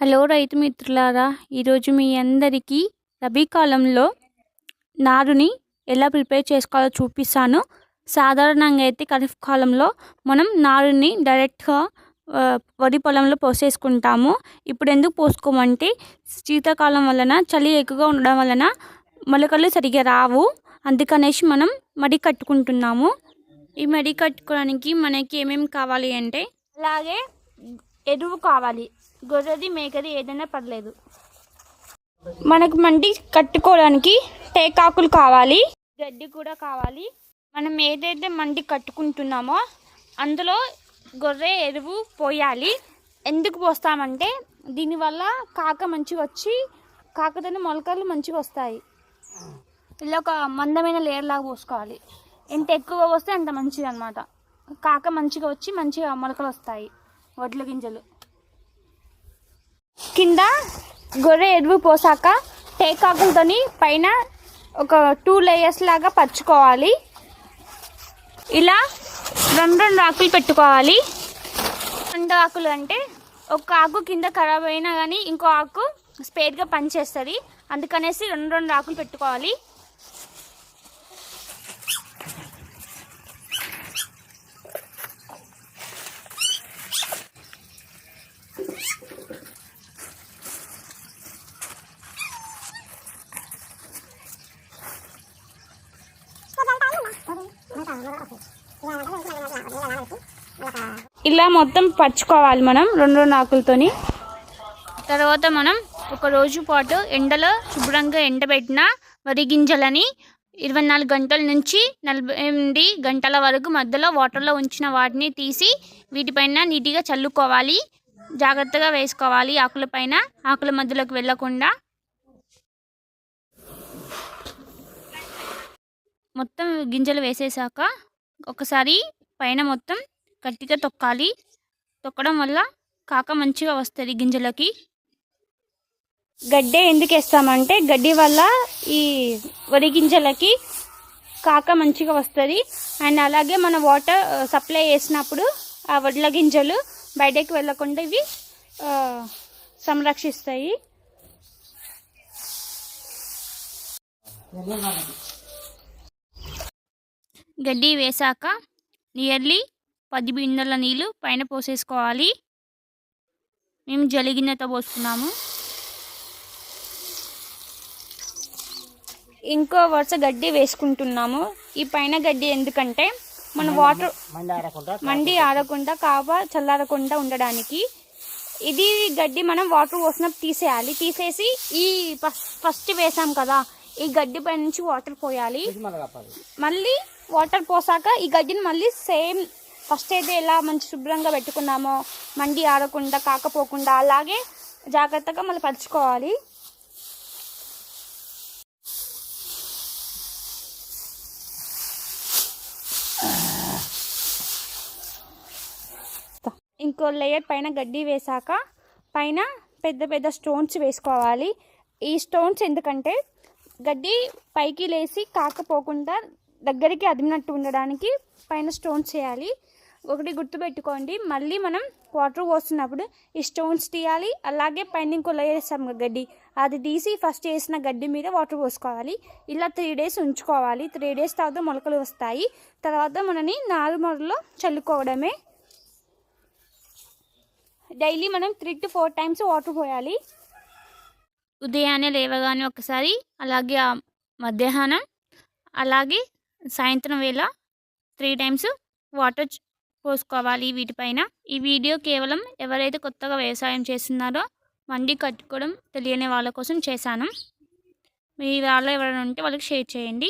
Hello రైతు మిత్రులారా ఈరోజు మీ అందరికీ రబీ కాలంలో నారుని ఎలా ప్రిపేర్ చేసుకోవాలో చూపిస్తాను. సాధారణంగా అయితే ఖరీఫ్ కాలంలో మనం నారుని డైరెక్ట్గా వరి పొలంలో పోసేసుకుంటాము. ఇప్పుడు ఎందుకు పోసుకోమంటే శీతాకాలం వలన చలి ఎక్కువగా ఉండడం వలన మొలకలు సరిగ్గా రావు. అందుకనేసి మనం మడి కట్టుకుంటున్నాము. ఈ మడి కట్టుకోవడానికి మనకి ఏమేమి కావాలి అంటే అలాగే ఎరువు కావాలి. గొర్రెది మేకది ఏదైనా పర్లేదు. మనకు మండి కట్టుకోవడానికి టేకాకులు కావాలి. గడ్డి కూడా కావాలి. మనం ఏదైతే మండి కట్టుకుంటున్నామో అందులో గొర్రె ఎరువు పోయాలి. ఎందుకు పోస్తామంటే దీనివల్ల కాక మంచిగా వచ్చి కాకతోనే మొలకలు మంచిగా వస్తాయి. ఇలా ఒక మందమైన లేయర్లాగా పోసుకోవాలి. ఎంత ఎక్కువ పోస్తే అంత మంచిది అనమాట కాక మంచిగా వచ్చి మంచిగా మొలకలు వస్తాయి. వడ్ల గింజలు. కింద గొర్రె ఎరువు పోసాక టేకాకులతోని పైన ఒక టూ లేయర్స్ లాగా పరుచుకోవాలి. ఇలా రెండు రెండు ఆకులు పెట్టుకోవాలి. రెండు ఆకులు అంటే ఒక ఆకు కింద ఖరాబ్ అయినా కానీ ఇంకో ఆకు స్పేర్గా పనిచేస్తుంది. అందుకనేసి రెండు రెండు ఆకులు పెట్టుకోవాలి. ఇలా మొత్తం పరుచుకోవాలి మనం రెండు రెండు ఆకులతోని. తర్వాత మనం ఒక రోజు పాటు ఎండలో శుభ్రంగా ఎండబెట్టిన వరి గింజలని ఇరవై నాలుగు గంటల నుంచి నలభై ఎనిమిది గంటల వరకు మధ్యలో వాటర్లో ఉంచిన వాటిని తీసి వీటిపైన నీట్గా చల్లుకోవాలి. జాగ్రత్తగా వేసుకోవాలి ఆకులపైన ఆకుల మధ్యలోకి వెళ్ళకుండా. మొత్తం గింజలు వేసేసాక ఒకసారి పైన మొత్తం గట్టిగా తొక్కాలి. తొక్కడం వల్ల కాక మంచిగా వస్తుంది గింజలకి. గడ్డే ఎందుకు వేస్తామంటే గడ్డి వల్ల ఈ వరి గింజలకి కాక మంచిగా వస్తుంది. అండ్ అలాగే మన వాటర్ సప్లై చేసినప్పుడు ఆ వడ్ల గింజలు బయటకు వెళ్ళకుండా ఇవి సంరక్షిస్తాయి. గడ్డి వేసాక నియర్లీ పది బిందెల నీళ్ళు పైన పోసేసుకోవాలి. మేము జలిగిన్నెతో పోసుకున్నాము. ఇంకో వరుస గడ్డి వేసుకుంటున్నాము. ఈ పైన గడ్డి ఎందుకంటే మన వాటర్ ఆడకుండా మండి ఆరకుండా కావ చల్లారకుండా ఉండడానికి ఇది గడ్డి మనం వాటర్ పోసినప్పుడు తీసేయాలి. తీసేసి ఈ ఫస్ట్ ఫస్ట్ వేసాం కదా ఈ గడ్డి పై నుంచి వాటర్ పోయాలి. మళ్ళీ వాటర్ పోసాక ఈ గడ్డిని మళ్ళీ సేమ్ ఫస్ట్ అయితే ఎలా మంచి శుభ్రంగా పెట్టుకున్నామో మండి ఆడకుండా కాకపోకుండా అలాగే జాగ్రత్తగా మళ్ళీ పరుచుకోవాలి. ఇంకో లేయర్ పైన గడ్డి వేసాక పైన పెద్ద పెద్ద స్టోన్స్ వేసుకోవాలి. ఈ స్టోన్స్ ఎందుకంటే గడ్డి పైకి లేసి కాకపోకుండా దగ్గరికి అదిమినట్టు ఉండడానికి పైన స్టోన్స్ చేయాలి. ఒకటి గుర్తుపెట్టుకోండి మళ్ళీ మనం వాటర్ పోస్తున్నప్పుడు ఈ స్టోన్స్ తీయాలి అలాగే పైన ఇంకో లేయర్ వేస్తాం గడ్డి. అది తీసి ఫస్ట్ వేసిన గడ్డి మీద వాటర్ పోసుకోవాలి. ఇలా త్రీ డేస్ ఉంచుకోవాలి. త్రీ డేస్ తర్వాత మొలకలు వస్తాయి. తర్వాత మనని నాలుమొరలో చల్లుకోవడమే. డైలీ మనం three to four times water పోయాలి. ఉదయాన్నే లేవగానే ఒకసారి అలాగే మధ్యాహ్నం అలాగే సాయంత్రం వేళ త్రీ టైమ్స్ వాటర్ పోసుకోవాలి వీటిపైన. ఈ వీడియో కేవలం ఎవరైతే కొత్తగా వ్యవసాయం చేస్తున్నారో మండి కట్టుకోవడం తెలియని వాళ్ళ కోసం చేశాను. మీ వాళ్ళు ఎవరైనా ఉంటే వాళ్ళకి షేర్ చేయండి.